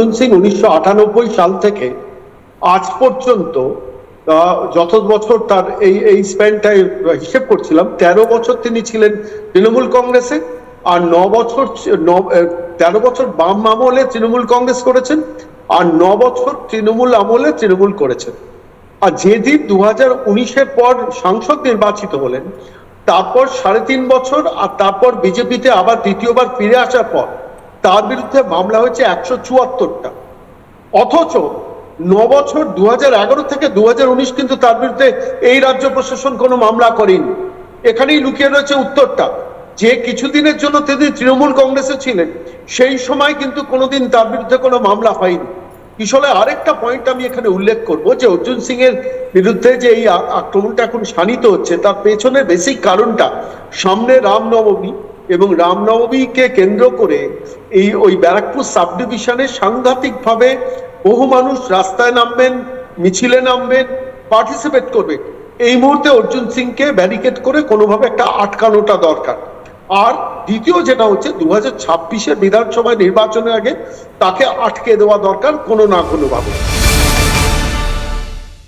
অর্জুন সিং উনিশশো সাল থেকে আজ পর্যন্ত যত বছর তার এই এই স্প্যানটাই হিসেব করছিলাম, তেরো বছর তিনি ছিলেন তৃণমূল কংগ্রেসে আর ন বছর তেরো বছর বাম আমলে তৃণমূল কংগ্রেস করেছেন আর ন বছর তৃণমূল আমলে তৃণমূল করেছেন। আর যেদিন দু হাজার উনিশের পর সাংসদ নির্বাচিত হলেন, তারপর সাড়ে তিন বছর আর তারপর বিজেপিতে আবার দ্বিতীয়বার ফিরে আসার পর তার বিরুদ্ধে মামলা হয়েছে একশো চুয়াত্তরটা। অথচ ন বছর দু থেকে দু কিন্তু তার বিরুদ্ধে এই রাজ্য প্রশাসন কোনো মামলা করেনি। এখানেই লুকিয়ে রয়েছে উত্তরটা। যে কিছুদিনের জন্য তিনি তৃণমূল কংগ্রেসে ছিলেন, সেই সময় কিন্তু কোনোদিন তার বিরুদ্ধে কোনো মামলা হয়নি। আসলে আরেকটা পয়েন্ট আমি এখানে উল্লেখ করব যে অর্জুন সিং এর বিরুদ্ধে যে এই আক্রমণটা এখন শানিত হচ্ছে, তার পেছনে বেসিক কারণটা সামনে রামনবমী এবং রামনবমীকে কেন্দ্র করে এই ওই ব্যারাকপুর সাব ডিভিশনে সাংঘাতিকভাবে বহু মানুষ রাস্তায় নামবেন, মিছিলে নামবেন, পার্টিসিপেট করবে। এই মুহূর্তে অর্জুন সিংকে ব্যারিকেড করে কোনোভাবে একটা আটকানোটা দরকার। আর দ্বিতীয় যেটা হচ্ছে দু হাজার ছাব্বিশের বিধানসভা নির্বাচনের আগে তাকে আটকে দেওয়া দরকার কোনো না কোনো ভাবে